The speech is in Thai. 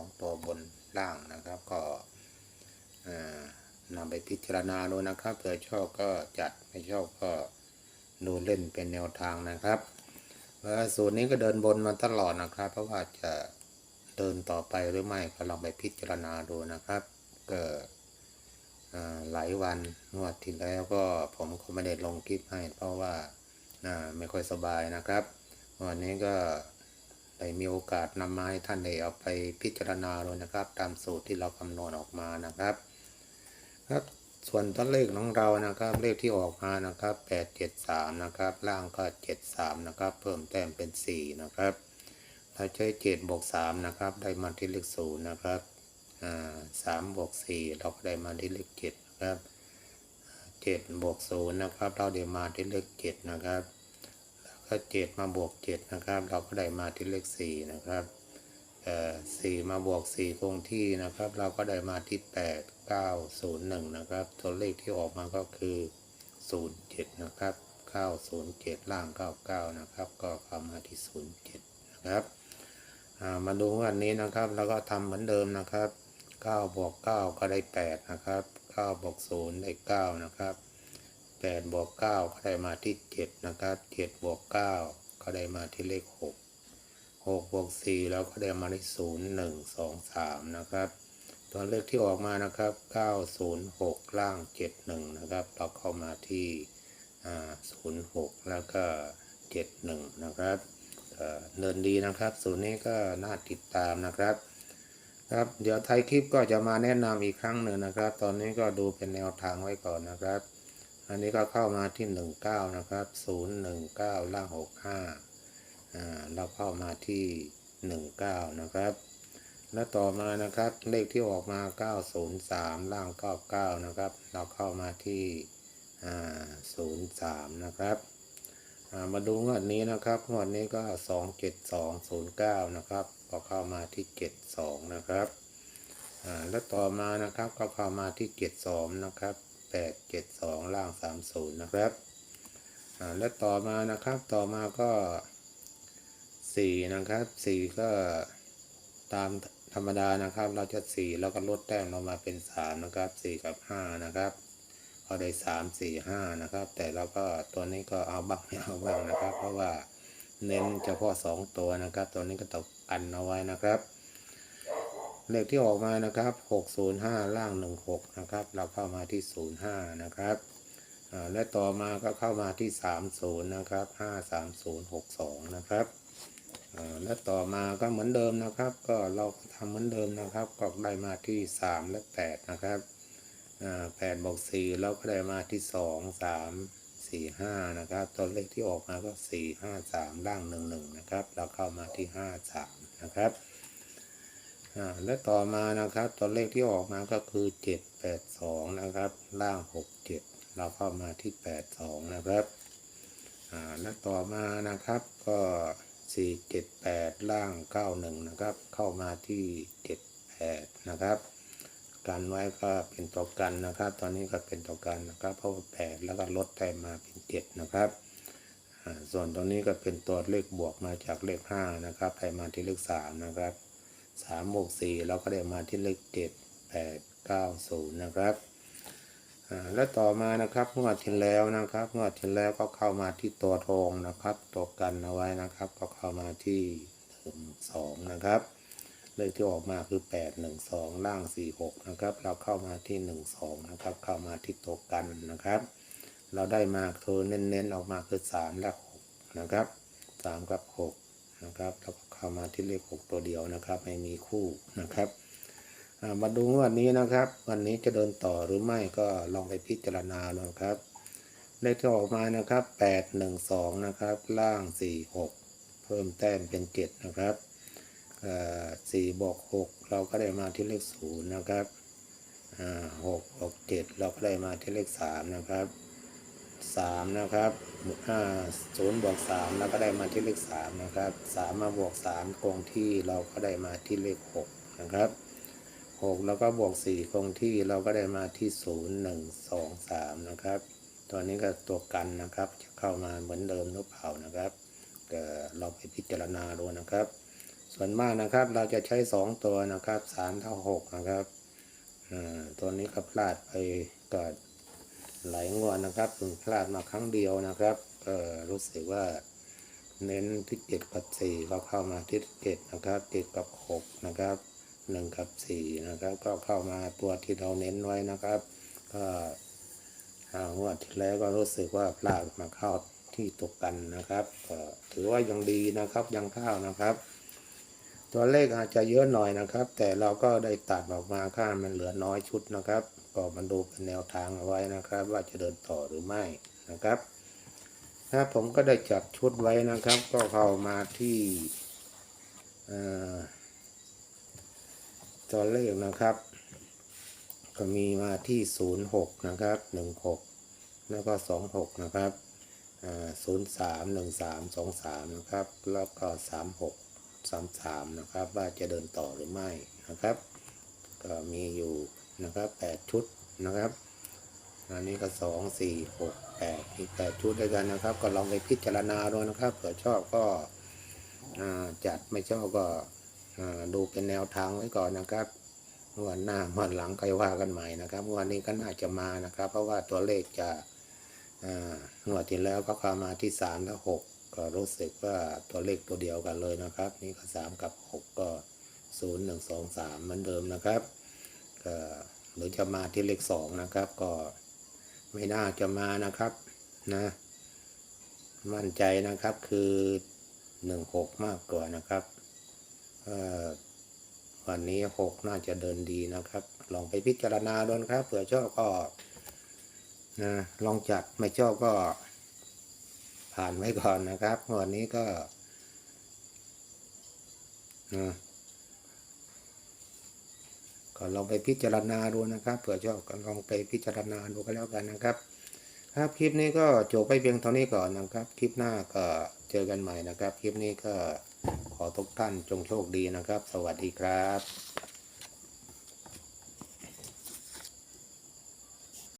องตัวบนล่างนะครับก็นำไปพิจารณาดูนะครับเผื่อชอบก็จัดไม่ชอบก็ดูเล่นเป็นแนวทางนะครับเอ่อสูตรนี้ก็เดินบนมาตลอดนะครับ เพราะว่าจะเดินต่อไปหรือไม่ก็ลองไปพิจารณาดูนะครับก็หลายวันงวดที่แล้วก็ผมก็ไม่ได้ลงคลิปให้ เพราะว่าไม่ค่อยสบายนะครับ วันนี้ก็ ได้มีโอกาสนำมาให้ท่านได้เอาไปพิจารณาดูนะครับ ตามสูตรที่เราคำนวณออกมานะครับ ครับส่วนตัวเลขของเรานะครับ เลขที่ออกมานะครับแปดเจ็ดสามนะครับ ล่างก็เจ็ดสามนะครับ เพิ่มแต้มเป็นสี่นะครับเราใช้เจ็ดบวกสามนะครับ ได้มาที่เลขศูนย์นะครับอ่าสามบวกสี่เราก็ได้มาที่เลขเจ็ดนะครับเจ็ดบวกศูนย์นะครับ เราได้มาที่เลขเจ็ดนะครับ ก็เจ็ดมาบวกเจ็ดนะครับ เราก็ได้มาที่เลขสี่นะครับเอ่อสี่มาบวกสี่คงที่นะครับ เราก็ได้มาที่แปดเก้าศูนย์หนึ่งนะครับตัวเลขที่ออกมาก็คือศูนย์เจ็ดนะครับเก้าศูนย์เจ็ดล่างเก้าเก้านะครับ ก็เข้ามาที่ศูนย์เจ็ดนะครับอ่ามาดูวันนี้นะครับ แล้วก็ทำเหมือนเดิมนะครับเก้าบวกเก้าก็ได้แปดนะครับเก้าบวกศูนย์ได้เก้านะครับ แปดบวกเก้าก็ได้มาที่เจ็ดนะครับเจ็ดบวกเก้าก็ได้มาที่เลขหกหกบวกสี่เราก็ได้มาได้ศูนย์หนึ่งสองสามนะครับตัวเลขที่ออกมานะครับเก้าศูนย์หกล่างเจ็ดหนึ่งนะครับ เราเข้ามาที่ศูนย์หกแล้วก็เจ็ดหนึ่งนะครับเอ่อเดินดีนะครับศูนย์นี้ก็น่าติดตามนะครับครับเดี๋ยวไทยคลิปก็จะมาแนะนำอีกครั้งหนึ่งนะครับ ตอนนี้ก็ดูเป็นแนวทางไว้ก่อนนะครับ อันนี้ก็เข้ามาที่หนึ่งเก้านะครับศูนย์หนึ่งเก้าล่างหกห้าอ่าเราเข้ามาที่ 19 นะครับ แล้วต่อมานะครับเลขที่ออกมา 903ล่าง99 นะครับ เราเข้ามาที่อ่า03 นะครับอ่ามาดูงวดนี้นะครับงวดนี้ก็ 27209 นะครับ ก็เข้ามาที่ 72 นะครับอ่าแล้วต่อมานะครับก็เข้ามาที่ 72 นะครับ 872 ล่าง 30 นะครับ แล้วต่อมานะครับต่อมาก็สี่นะครับสี่ก็ตามธรรมดานะครับ เราจะสี่แล้วก็ลดแต้มลงมาเป็นสามนะครับสี่กับห้านะครับก็ได้สามสี่ห้านะครับ แต่เราก็ตัวนี้ก็เอาบ้างไม่เอาบ้างนะครับ เพราะว่าเน้นเฉพาะสองตัวนะครับ ตัวนี้ก็ตกอันเอาไว้นะครับ เลขที่ออกมานะครับหกศูนย์ห้าล่างหนึ่งหกนะครับ เราเข้ามาที่ศูนย์ห้านะครับและต่อมาก็เข้ามาที่ 30 นะครับ 53062 นะครับและต่อมาก็เหมือนเดิมนะครับ ก็เราทำเหมือนเดิมนะครับ ก็ได้มาที่ 3 และ 8 นะครับ8บวก4เราก็ได้มาที่ 2 3 4 5 นะครับ ตัวเลขที่ออกมาก็ 4 5 3 ล่าง 11 นะครับ เราเข้ามาที่ 53 นะครับ อ่าและต่อมานะครับตัวเลขที่ออกมาก็คือ 782 นะครับ ล่าง 67 เราเข้ามาที่ 82 นะครับอ่าและต่อมานะครับก็ 478 ล่าง 91 นะครับ เข้ามาที่ 78 นะครับกันไว้ก็เป็นตัวกันนะครับ ตอนนี้ก็เป็นตัวกันนะครับ เพราะว่า8แล้วก็ลดแต้มมาเป็น7นะครับส่วนตรงนี้ก็เป็นตัวเลขบวกมาจากเลข5นะครับไปมาที่เลข3นะครับ สามบวกสี่เราก็ได้มาที่เลขเจ็ดแปดเก้าศูนย์นะครับและต่อมานะครับงวดที่แล้วนะครับงวดที่แล้วก็เข้ามาที่ตัวทองนะครับตัวกันเอาไว้นะครับ ก็เข้ามาที่หนึ่งสองนะครับ เลขที่ออกมาคือแปดหนึ่งสองล่างสี่หกนะครับ เราเข้ามาที่หนึ่งสองนะครับ เข้ามาที่ตัวกันนะครับ เราได้มาคือเน้นๆออกมาคือสามและหกนะครับสามกับหกนะครับแล้วก็ เข้ามาที่เลขหกตัวเดียวนะครับไม่มีคู่นะครับมาดูวันนี้นะครับ วันนี้จะเดินต่อหรือไม่ก็ลองไปพิจารณาดูนะครับเลขที่ออกมานะครับแปดหนึ่งสองนะครับล่างสี่หกเพิ่มแต้มเป็นเจ็ดนะครับสี่บวกหกเราก็ได้มาที่เลขศูนย์นะครับหกบวกเจ็ดเราก็ได้มาที่เลขสามนะครับ สามนะครับอ่าศูนย์บวกสามแล้วก็ได้มาที่เลขสามนะครับสามมาบวกสามคงที่เราก็ได้มาที่เลขหกนะครับหกแล้วก็บวกสี่คงที่เราก็ได้มาที่ศูนย์หนึ่งสองสามนะครับตัวนี้ก็ตัวกันนะครับจะเข้ามาเหมือนเดิมหรือเปล่านะครับก็เราไปพิจารณาดูนะครับ ส่วนมากนะครับเราจะใช้สองตัวนะครับสามเท่าหกนะครับตัวนี้ก็พลาดไปก็ หลายงวดนะครับเพิ่งพลาดมาครั้งเดียวนะครับก็รู้สึกว่าเน้นที่เจ็ดกับสี่ก็เข้ามาที่เจ็ดนะครับเจ็ดกับหกนะครับหนึ่งกับสี่นะครับ ก็เข้ามาตัวที่เราเน้นไว้นะครับ ก็อ่างวดที่แล้วก็รู้สึกว่าพลาดมาเข้าที่ตกกันนะครับก็ถือว่ายังดีนะครับยังเข้านะครับ ตัวเลขอาจจะเยอะหน่อยนะครับ แต่เราก็ได้ตัดออกมาค่ามันเหลือน้อยชุดนะครับ ก็มันดูเป็นแนวทางเอาไว้นะครับ ว่าจะเดินต่อหรือไม่นะครับถ้าผมก็ได้จัดชุดไว้นะครับ ก็เข้ามาที่เอ่อตัวเลขนะครับ ก็มีมาที่ 06 นะครับ 16 แล้วก็ 26 นะครับศูนย์สามหนึ่งสามสองสามนะครับ แล้วก็สามหกสามสามนะครับ ว่าจะเดินต่อหรือไม่นะครับ ก็มีอยู่นะครับแปดชุดนะครับอันนี้ก็สองสี่หกแปดอีกแปดชุดด้วยกันนะครับ ก็ลองไปพิจารณาดูนะครับเผื่อชอบก็จัดไม่ชอบก็ดูเป็นแนวทางไว้ก่อนนะครับวันหน้าวันหลังใค่อยว่ากันใหม่นะครับวันนี้ก็น่าจะมานะครับ เพราะว่าตัวเลขจะอ่างวดที่แล้วก็เข้ามาที่สามและหก ก็รู้สึกว่าตัวเลขตัวเดียวกันเลยนะครับ นี่ก็สามกับหกก็ศูนย์หนึ่งสองสามเหมือนเดิมนะครับก็หรือจะมาที่เลขสองนะครับ ก็ไม่น่าจะมานะครับนะ มั่นใจนะครับคือหนึ่งหกมากกว่านะครับวันนี้หกน่าจะเดินดีนะครับ ลองไปพิจารณาดูนะครับ เผื่อชอบก็นะลองจัดไม่ชอบก็ ผ่านไว้ก่อนนะครับวันนี้ก็นะก็ลองไปพิจารณาดูนะครับเผื่อชอบก็ลองไปพิจารณาดูก็แล้วกันนะครับ ครับคลิปนี้ก็จบไปเพียงเท่านี้ก่อนนะครับ คลิปหน้าก็เจอกันใหม่นะครับ คลิปนี้ก็ขอทุกท่านจงโชคดีนะครับ สวัสดีครับ